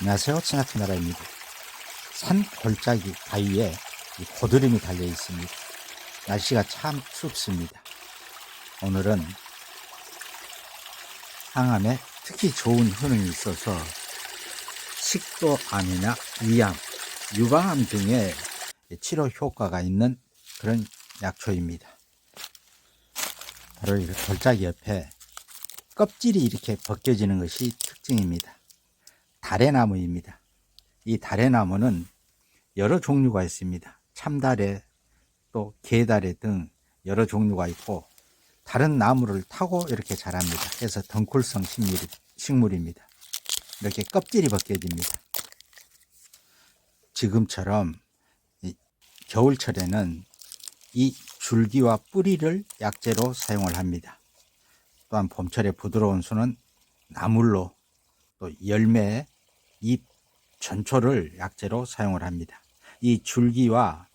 안녕하세요. 친하트나라입니다. 산 골짜기 바위에 이 고드름이 달려 있습니다. 날씨가 참 춥습니다. 오늘은 항암에 특히 좋은 효능이 있어서 식도암이나 위암, 유방암 등의 치료 효과가 있는 그런 약초입니다. 바로 이 골짜기 옆에 껍질이 이렇게 벗겨지는 것이 특징입니다. 다래나무입니다. 이 다래나무는 여러 종류가 있습니다. 참다래, 또 개다래 등 여러 종류가 있고 다른 나무를 타고 이렇게 자랍니다. 그래서 덩쿨성 식물, 식물 입니다. 이렇게 껍질이 벗겨집니다. 지금처럼 이 겨울철에는 이 줄기와 뿌리를 약재로 사용을 합니다. 또한 봄철에 부드러운 수는 나물로 또 열매, 잎, 전초를 약재로 사용을 합니다. 이 줄기와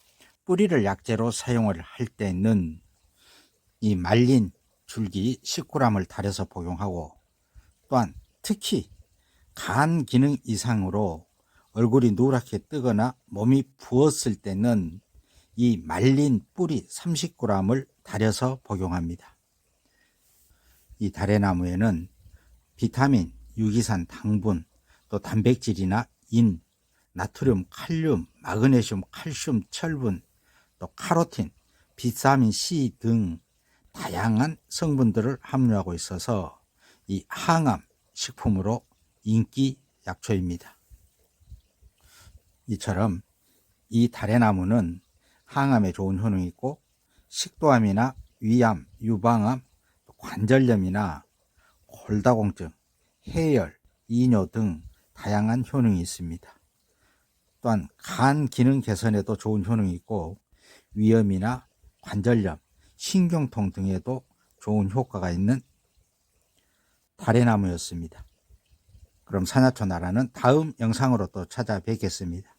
뿌리를 약재로 사용을 할 때는 이 말린 줄기 10g을 달여서 복용하고 또한 특히 간 기능 이상으로 얼굴이 노랗게 뜨거나 몸이 부었을 때는 이 말린 뿌리 30g을 달여서 복용합니다. 이 다래나무에는 비타민, 유기산, 당분, 또 단백질이나 인, 나트륨, 칼륨, 마그네슘, 칼슘, 철분, 또 카로틴, 비타민 C 등 다양한 성분들을 함유하고 있어서 이 항암 식품으로 인기 약초입니다. 이처럼 이 다래나무는 항암에 좋은 효능이 있고 식도암이나 위암, 유방암, 관절염이나 골다공증, 해열, 이뇨 등 다양한 효능이 있습니다. 또한 간 기능 개선에도 좋은 효능이 있고 위염이나 관절염, 신경통 등에도 좋은 효과가 있는 다래나무였습니다. 그럼 산야초 나라는 다음 영상으로 또 찾아뵙겠습니다.